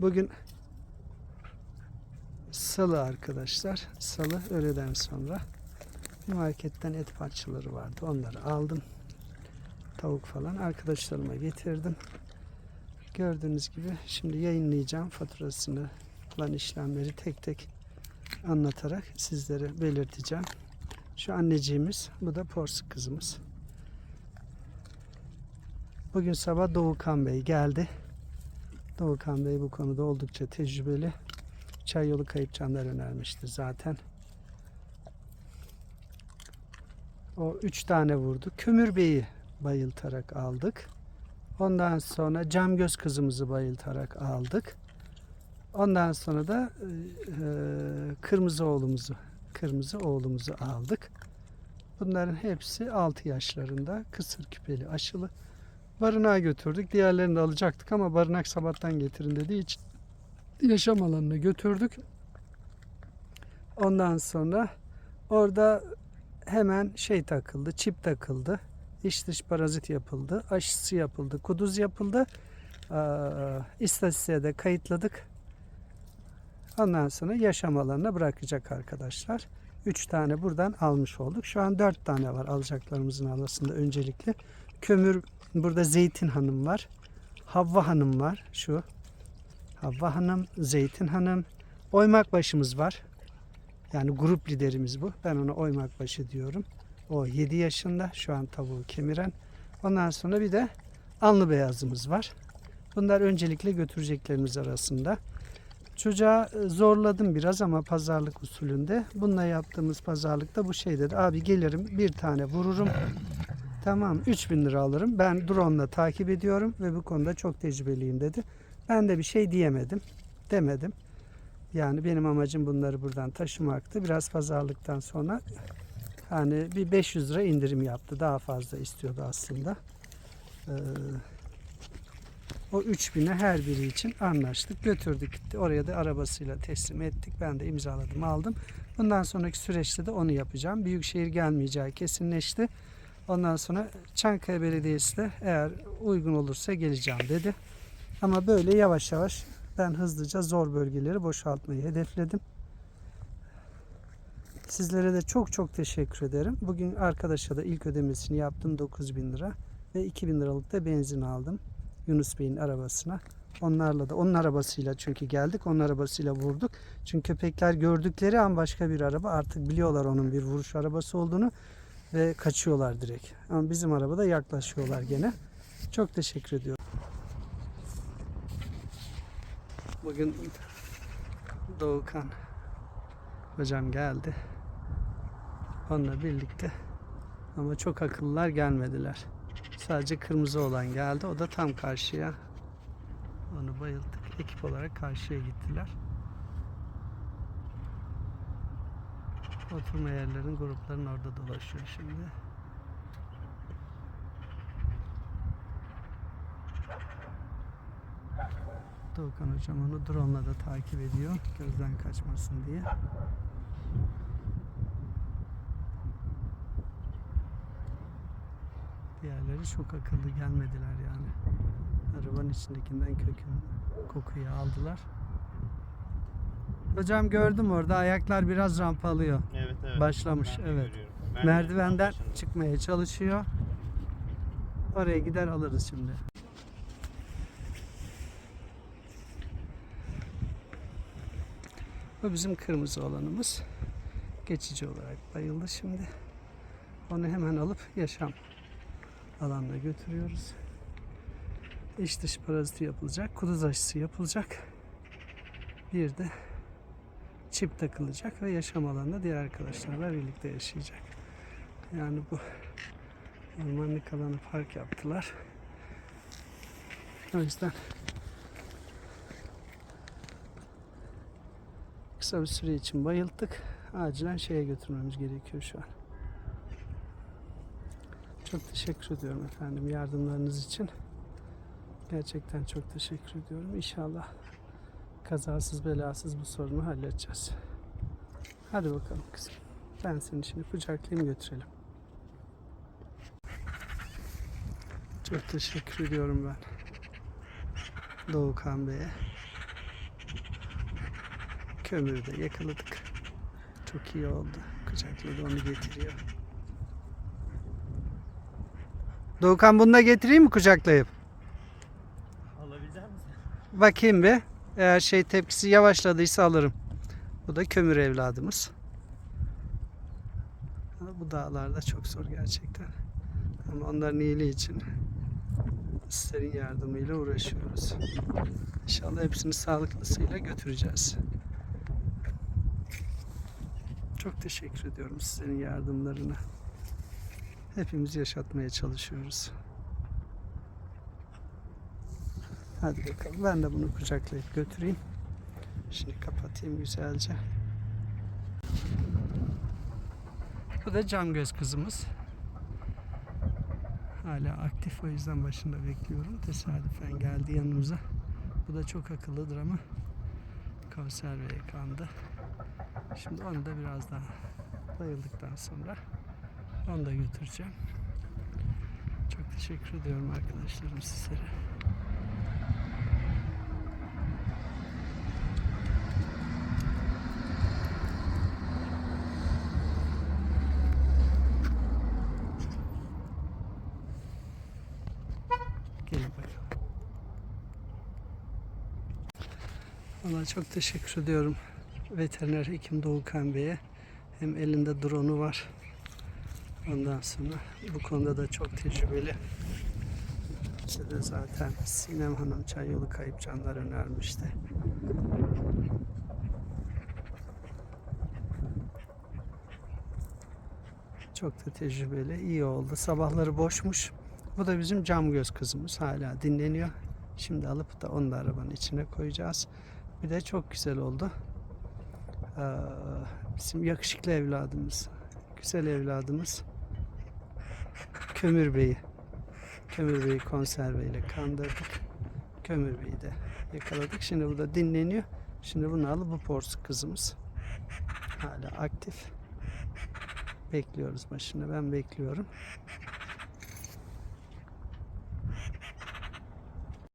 Bugün salı arkadaşlar. Salı öğleden sonra marketten et parçaları vardı. Onları aldım. Tavuk falan arkadaşlarıma getirdim. Gördüğünüz gibi şimdi yayınlayacağım faturasını falan işlemleri tek tek anlatarak sizlere belirteceğim. Şu anneciğimiz, bu da porsuk kızımız. Bugün sabah Doğukan Bey geldi. Doğukan Bey bu konuda oldukça tecrübeli. Çay yolu kayıp canlar önermiştir zaten. O üç tane vurdu. Kömür Bey'i bayıltarak aldık. Ondan sonra Cam Göz kızımızı bayıltarak aldık. Ondan sonra da e, e, kırmızı oğlumuzu, kırmızı oğlumuzu aldık. Bunların hepsi 6 yaşlarında kısır küpeli aşılı. Barınağa götürdük. Diğerlerini de alacaktık ama barınak sabahtan getirin dediği için yaşam alanına götürdük. Ondan sonra orada hemen şey takıldı, çip takıldı. İç dış parazit yapıldı, aşısı yapıldı, kuduz yapıldı. İstatistiğe de kayıtladık. Ondan sonra yaşam alanına bırakacak arkadaşlar. 3 tane buradan almış olduk. Şu an 4 tane var alacaklarımızın arasında öncelikle. Kömür burada Zeytin Hanım var. Havva Hanım var şu. Havva Hanım, Zeytin Hanım. Oymak başımız var. Yani grup liderimiz bu. Ben ona oymak başı diyorum. O 7 yaşında şu an tavuğu kemiren. Ondan sonra bir de anlı beyazımız var. Bunlar öncelikle götüreceklerimiz arasında. Çocuğa e, zorladım biraz ama pazarlık usulünde. Bununla yaptığımız pazarlıkta bu şey dedi. Abi gelirim bir tane vururum. Tamam 3000 lira alırım. Ben drone ile takip ediyorum ve bu konuda çok tecrübeliyim dedi. Ben de bir şey diyemedim. Demedim. Yani benim amacım bunları buradan taşımaktı. Biraz pazarlıktan sonra hani bir 500 lira indirim yaptı. Daha fazla istiyordu aslında. Ee, o 3000'e her biri için anlaştık. Götürdük gitti. Oraya da arabasıyla teslim ettik. Ben de imzaladım aldım. Bundan sonraki süreçte de onu yapacağım. Büyükşehir gelmeyeceği kesinleşti. Ondan sonra Çankaya Belediyesi de eğer uygun olursa geleceğim dedi. Ama böyle yavaş yavaş ben hızlıca zor bölgeleri boşaltmayı hedefledim. Sizlere de çok çok teşekkür ederim. Bugün arkadaşa da ilk ödemesini yaptım 9000 lira ve 2000 liralık da benzin aldım Yunus Bey'in arabasına. Onlarla da onun arabasıyla çünkü geldik. Onun arabasıyla vurduk. Çünkü köpekler gördükleri an başka bir araba artık biliyorlar onun bir vuruş arabası olduğunu ve kaçıyorlar direkt. Ama bizim arabada yaklaşıyorlar gene. Çok teşekkür ediyorum. Bugün Doğukan hocam geldi. Onunla birlikte ama çok akıllılar gelmediler. Sadece kırmızı olan geldi. O da tam karşıya. Onu bayılttık. Ekip olarak karşıya gittiler. Oturma yerlerin grupların orada dolaşıyor şimdi. Doğukan hocam onu drone da takip ediyor. Gözden kaçmasın diye. Diğerleri çok akıllı gelmediler yani. Arabanın içindekinden kökün kokuyu aldılar. Hocam gördüm orada ayaklar biraz rampalıyor. Evet evet. Başlamış, Ben evet. Merdivenden çıkmaya çalışıyor. Oraya gider alırız şimdi. Bu bizim kırmızı olanımız. Geçici olarak bayıldı şimdi. Onu hemen alıp yaşam alanına götürüyoruz. İç dış paraziti yapılacak. Kuduz aşısı yapılacak. Bir de çip takılacak ve yaşam alanında diğer arkadaşlarla birlikte yaşayacak. Yani bu ormanlık alanı park yaptılar. O yüzden kısa bir süre için bayılttık. Acilen şeye götürmemiz gerekiyor şu an. Çok teşekkür ediyorum efendim yardımlarınız için. Gerçekten çok teşekkür ediyorum. İnşallah kazasız belasız bu sorunu halledeceğiz. Hadi bakalım kızım. Ben seni şimdi kucaklayayım götürelim. Çok teşekkür ediyorum ben. Doğukan Bey'e. Kömürü de yakaladık. Çok iyi oldu. Kucakladı onu getiriyor. Doğukan bunu da getireyim mi kucaklayıp? Alabilecek misin? Bakayım bir. Eğer şey tepkisi yavaşladıysa alırım. Bu da kömür evladımız. Bu dağlarda çok zor gerçekten. Ama onların iyiliği için sizlerin yardımıyla uğraşıyoruz. İnşallah hepsini sağlıklısıyla götüreceğiz. Çok teşekkür ediyorum sizlerin yardımlarına. Hepimiz yaşatmaya çalışıyoruz. Hadi bakalım. Ben de bunu kucaklayıp götüreyim. Şimdi kapatayım güzelce. Bu da cam göz kızımız. Hala aktif o yüzden başında bekliyorum. Tesadüfen geldi yanımıza. Bu da çok akıllıdır ama konserveye kandı. Şimdi onu da biraz daha bayıldıktan sonra onu da götüreceğim. Çok teşekkür ediyorum arkadaşlarım sizlere. Gelin bakalım. Valla çok teşekkür ediyorum veteriner hekim Doğukan Bey'e. Hem elinde drone'u var. Ondan sonra bu konuda da çok tecrübeli. Size de zaten Sinem Hanım Çay Yolu Kayıp Canlar önermişti. Çok da tecrübeli, iyi oldu. Sabahları boşmuş. Bu da bizim cam göz kızımız. Hala dinleniyor. Şimdi alıp da onu da arabanın içine koyacağız. Bir de çok güzel oldu. Ee, bizim yakışıklı evladımız. Güzel evladımız. Kömür Bey'i. Kömür Bey'i konserveyle kandırdık. Kömür Bey'i de yakaladık. Şimdi bu da dinleniyor. Şimdi bunu alıp bu porsuk kızımız. Hala aktif. Bekliyoruz başında. Ben bekliyorum.